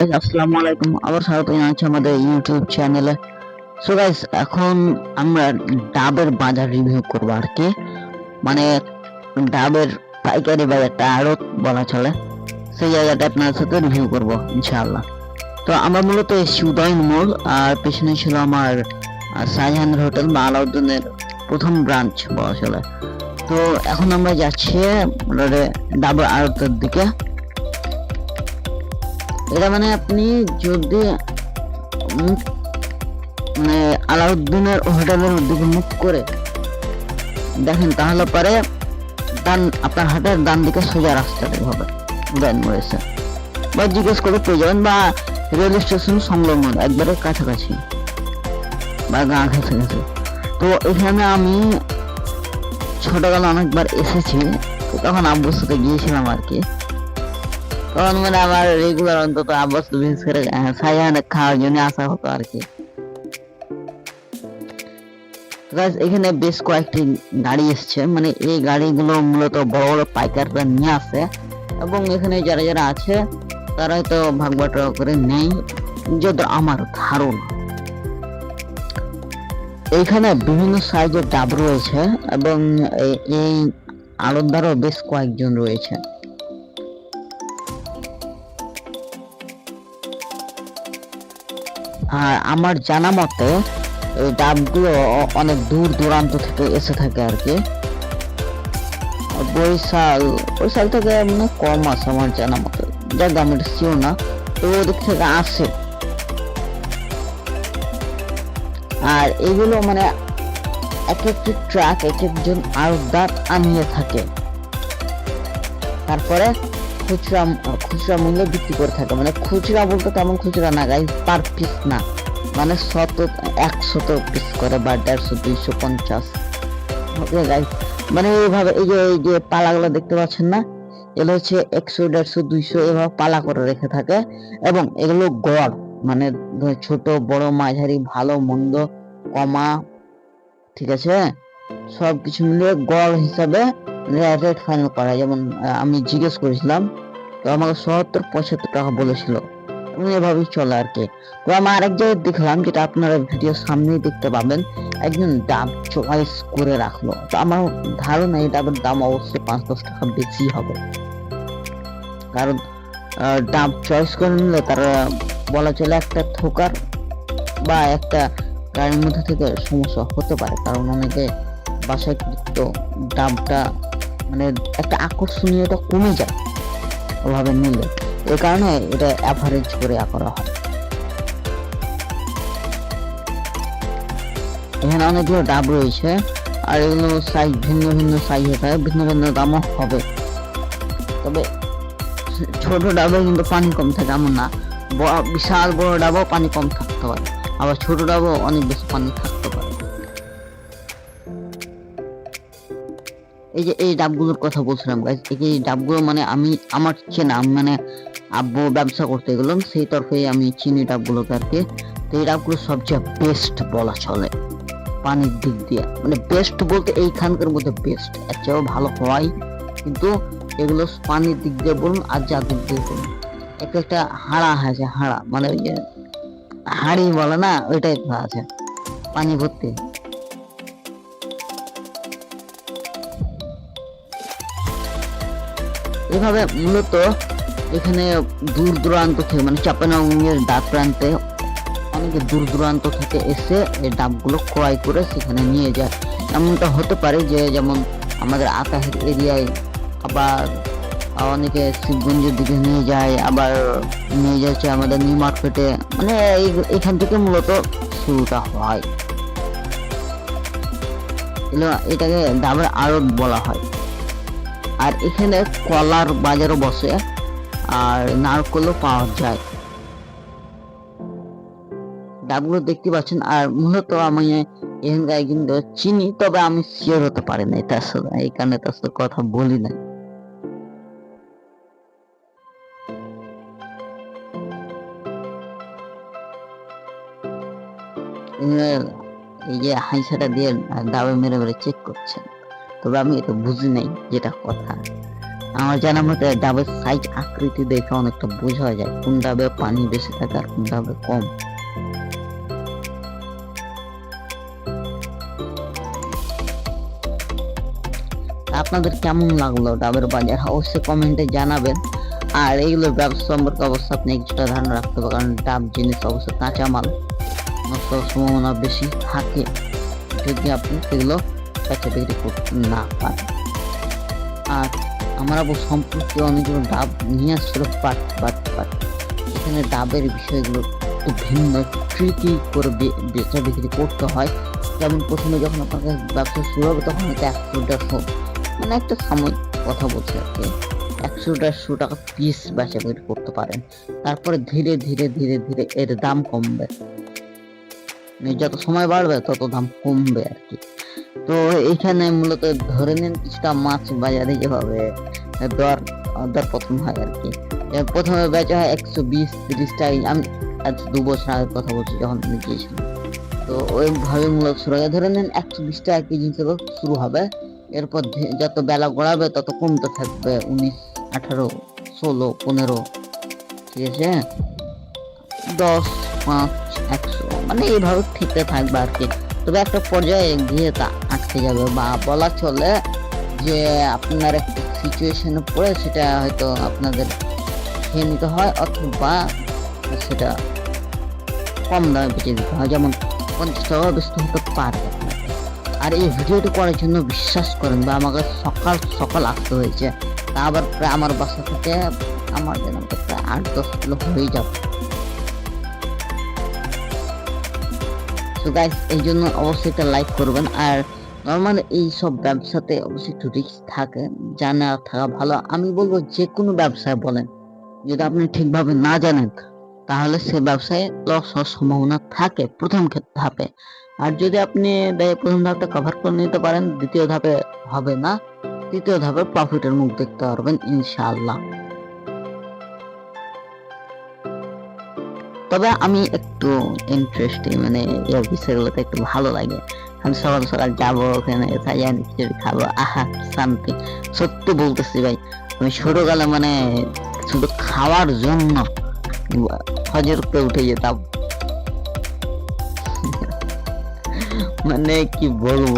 আসসালামু আলাইকুম। আবার স্বাগত জানাচ্ছি আমাদের ইউটিউব চ্যানেলে সো গাইস এখন আমরা ডাবের বাজার রিভিউ করব আর কি। মানে ডাবের পাইকারি বাজারটা আড়ত বলা চলে। সেই জায়গাটা আপনার সাথে রিভিউ করব ইনশাআল্লাহ। তো আমরা মূলত এসেছি উদয় মোড় আর পেছনে ছিল আমার আহ, শাহজাহানের হোটেল বা আলাউদ্দিনের প্রথম ব্রাঞ্চ বলা চলে। তো এখন আমরা যাচ্ছি ডাবের আড়তের দিকে। এটা মানে আপনি যদি মানে আলাউদ্দিনের হোটেলের দিকে মুখ করে দেখেন, তাহলে পরে ডান, আপনার হাতের ডান দিকে সোজা রাস্তাটা হবে উদয়ন মরেছে বা জিজ্ঞেস করে পেয়ে যাবেন, বা রেল স্টেশন সংলগ্ন, একবারে কাছাকাছি, বা গা ঘেঁষে গেছে তো এখানে আমি ছোটবেলা অনেকবার এসেছি, তখন আব্বুর সাথে গিয়েছিলাম আর কি। তখন মানে আমার রেগুলার অন্তত আব্বাস বিশেষ করে সাইহানে খাওয়ার জন্য আসা হতো আর কি। এখানে বেশ কয়েকটি গাড়ি এসছে। মানে এই গাড়িগুলো মূলত বড় বড় পাইকাররা নিয়ে আসে এবং এখানে যারা যারা আছে, তারা হয়তো ভাগ বাটোয়ারা করে নেই যত আমার ধারণা। এইখানে বিভিন্ন সাইজের ডাব রয়েছে এবং এই- এই আড়তদারও বেশ কয়েকজন রয়েছে। আর আমার জানা মতে, এই ডাবগুলো অনেক দূর দূরান্ত থেকে এসে থাকে আর কি। বরিশাল বরিশাল থেকে মানে কম আছে আমার জানা মতে। যাক, আমি শিওর না, তো ওদিক থেকে আসে আর এগুলো মানে এক একটি ট্রাক এক একজন আড়তদার আনিয়ে থাকে। তারপরে খুচরা খুচরা মূল্যে বিক্রি করে থাকে। মানে খুচরা বলতে তেমন খুচরা না গাই পার পিস না। মানে শত, একশত পিস করে বা দেড়শো, দুইশো, পঞ্চাশ। Guys? মানে এইভাবে এই যে এই যে পালাগুলো দেখতে পাচ্ছেন না? এগুলো হচ্ছে একশো, দেড়শো, দুইশো এভাবে পালা করে রেখে থাকে। এবং এগুলো গড় মানে ছোট, বড়, মাঝারি, ভালো, মন্দ, কমা, ঠিক আছে? সব কিছু মিলিয়ে গড় হিসাবে রেট ফাইনাল করা, যেমন আমি জিজ্ঞেস করেছিলাম, তো আমাকে সত্তর পঁচাত্তর টাকা বলেছিল। এভাবেই চলে আর কি। তো আমি আরেক জায়গায় দেখলাম, যেটা আপনারা ভিডিও সামনেই দেখতে পাবেন, একজন ডাব চয়েস করে রাখল। তো আমার ধারণা এই ডাবের দাম অবশ্যই পাঁচ দশ টাকা বেশি হবে। কারণ ডাব চয়েস করে নিলে তারা বলা চলে একটা থোকার বা একটা গাড়ির মধ্যে থেকে সমস্যা হতে পারে। কারণ অনেকে বাসায় তো ডাবটা মানে একটা আকর্ষণীয়তা কমে যায় ওভাবে নিলে। এই কারণে এটা অ্যাভারেজ করে করা হয়। এখানে অনেকগুলো ডাব রয়েছে, আর এগুলো সাইজ ভিন্ন ভিন্ন সাইজ হয় ভিন্ন ভিন্ন দামও হবে। তবে ছোট ডাবে কিন্তু পানি কম থাকে, এমন না। বিশাল বড় ডাবও পানি কম থাকতে পারে। আবার ছোট ডাবও অনেক বেশি পানি থাকতে পারে। এই যে, এই ডাবগুলোর কথা বলছিলাম গাইজ এই ডাবগুলো মানে আমি, আমার চেনা মানে আব্বু ব্যবসা করতে গেলাম সেই তরফে আমি চিনি ডাবগুলোকে আর কি। তো এই ডাবগুলো সবচেয়ে বেস্ট বলা চলে, পানির দিক দিয়ে। মানে বেস্ট বলতে এইখানকার মধ্যে বেস্ট এর চেয়েও ভালো হয়। কিন্তু এগুলো পানির দিক দিয়ে বলুন আর যা দিক দিয়ে বলুন, এক একটা হাড়া আছে, হাড়া মানে ওই যে হাড়ি বলে না ওই টাইপ আছে, পানি ভর্তি। এভাবে মূলত এখানে দূর দূরান্ত থেকে মানে চাপানগঞ্জের ডাক প্রান্তে অনেকে দূর দূরান্ত থেকে এসে এই ডাবগুলো ক্রয় করে সেখানে নিয়ে যায়। এমনটা হতে পারে যে যেমন আমাদের আকাশের এরিয়ায় আবার অনেকে শিবগঞ্জের দিকে নিয়ে যায়, আবার নিয়ে যাচ্ছে আমাদের নিউ মার্কেটে। মানে এখান থেকে মূলত শুরুটা হয়। এটাকে ডাবের আড়ত বলা হয়। আর এখানে কলার বাজারও বসে, আর নারকলও পাওয়া যায়। ডাবগুলো দেখতে পাচ্ছেন, আর মূলত আমি এখানকার কিন্তু চিনি, তবে আমি শিওর হতে পারি না তার সাথে এই কারণে তার সাথে কথা বলি না এই যে হাইসাটা দিয়ে ডাবে মেরে মেরে চেক করছেন। তবে আমি এটা বুঝি নাই যেটা কথা। আমার জানার মতে ডাবের সাইজ আকৃতি দেখে অনেকটা বোঝা যায় কোন ডাবে পানি বেশি থাকে আর কোন ডাবে কম। আপনাদের কেমন লাগল ডাবের বাজার? অবশ্যই কমেন্টে জানাবেন। আর এইগুলোর ব্যবসা সম্পর্কে অবশ্যই আপনি কিছুটা ধারণা রাখতে হবে, কারণ ডাব জিনিস অবশ্যই কাঁচামাল সম্ভাবনা বেশি থাকে। যদি আপনি সেগুলো বিক্রি করতে না পারেন আর আমার আবু সম্পর্কে অনেকগুলো ডাব নিয়ে আসছিল পাট পাট পাট। এখানে ডাবের বিষয়গুলো একটু ভিন্ন। ট্রিকি করে বেচা বিক্রি করতে হয়। যেমন প্রথমে যখন আপনাকে ব্যবসা শুরু হবে, তখন হয়তো একশো, দেড়শো মানে একটা সাময়িক কথা বলছে আর কি। একশো, দেড়শো টাকা পিস বেচা বিক্রি করতে পারেন। তারপরে ধীরে ধীরে ধীরে ধীরে এর দাম কমবে। মানে যত সময় বাড়বে, তত দাম কমবে আর কি। তো এখানে মূলত ধরে নিন কিছুটা মাছ বাজারে যেভাবে দর দর প্রথম হয় আর কি। প্রথমে বেচা হয় একশো বিশ, তিরিশ টাকা। আমি আজ দু বছর আগের কথা বলছি যখন আমি গিয়েছিলাম তো ওইভাবে মূলত শুরু হয়। ধরে নিন একশো বিশ টাকা কেজি থেকে শুরু হবে। এরপর যত বেলা গড়াবে তত কমতে থাকবে উনিশ, আঠারো, ষোলো, পনেরো, ঠিক আছে? দশ, পাঁচ, একশো মানে এইভাবে ঠিকতে থাকবে আর কি। তবে একটা পর্যায়ে গিয়ে তা আটকে যাবে বা বলা চলে যে আপনার একটা সিচুয়েশনে পড়ে সেটা হয়তো আপনাদের খেয়ে নিতে হয় অথবা সেটা কম দামে বেঁচে দিতে হয়। যেমন পঞ্চাশ টাকা বেচতে হতে পারে। আর এই ভিডিওটি করার জন্য বিশ্বাস করেন বা আমাকে সকাল সকাল আসতে হয়েছে। তা আবার প্রায় আমার বাসা থেকে আমার যেন প্রায় আট দশ কিলো হয়ে যাবে। তো গাইস এই জন্য অবশ্যই একটা লাইক করবেন। আর নর্মাল এই সব ব্যবসাতে অবশ্যই একটু রিস্ক থাকে, জানা থাকা ভালো। আমি বলব যে কোনো ব্যবসায় বলেন, যদি আপনি ঠিকভাবে না জানেন, তাহলে সে ব্যবসায় লস হওয়ার সম্ভাবনা থাকে প্রথম ধাপে। আর যদি আপনি প্রথম ধাপটা কভার করে নিতে পারেন, দ্বিতীয় ধাপে হবে না। তৃতীয় ধাপে প্রফিটের মুখ দেখতে পারবেন, ইনশাআল্লাহ। তবে আমি একটু ইন্টারেস্টিং মানে এই বিষয়গুলোতে একটু ভালো লাগে। আমি সকাল সকাল যাব ওখানে সাজান খিচুড়ি খাব। আহা, শান্তি। সত্যি বলতেছি ভাই, আমি ছোটবেলা মানে শুধু খাওয়ার জন্য ফজরকে উঠে যেতাম। মানে কি বলব?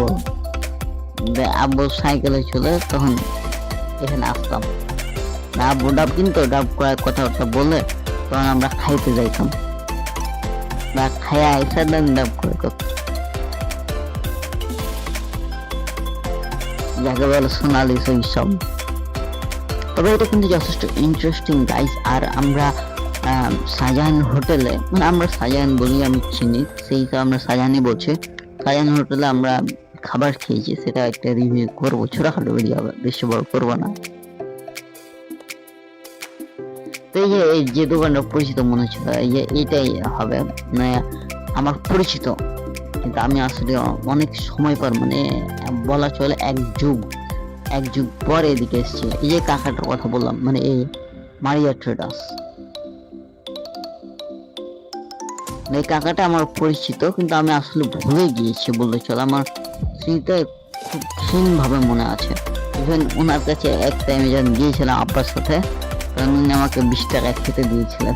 যে আব্বু সাইকেলে চলে তখন এখানে আসতাম। আব্বু ডাব কিনতো? ডাব করার কথাবার্তা বলে তখন আমরা খাইতে যাইতাম। বা খায়া এসে দেন ডাব করে যাকে বলে সোনালি শৈশব। তবে এটা কিন্তু যথেষ্ট ইন্টারেস্টিং গাইস আর আমরা শাহজাহান হোটেলে মানে আমরা শাহজাহান বলি, আমি চিনি, সেই তো আমরা শাহজাহানই বলছি। শাহজাহান হোটেলে আমরা খাবার খেয়েছি, সেটা একটা রিভিউ করব। ছোটখাটো বেশি বড় করব না। তো এই যে এই যে দোকানটা পরিচিত মনে হচ্ছিল এই যে এইটাই হবে মানে আমার পরিচিত। কিন্তু আমি আসলে অনেক সময় পর মানে বলা চলে এক যুগ এক যুগ পরে এদিকে এসেছি। এই যে কাকাটার কথা বললাম মানে এই মারিয়া ট্রেডার্স এই কাকাটা আমার পরিচিত, কিন্তু আমি আসলে ভুলে গিয়েছি বলতে চলে। আমার স্মৃতিতে খুব ক্ষীণ ভাবে মনে আছে। ইভেন ওনার কাছে এক টাইমে যখন গিয়েছিলাম আব্বার সাথে তখন আমাকে বিশ টাকা খেতে দিয়েছিলেন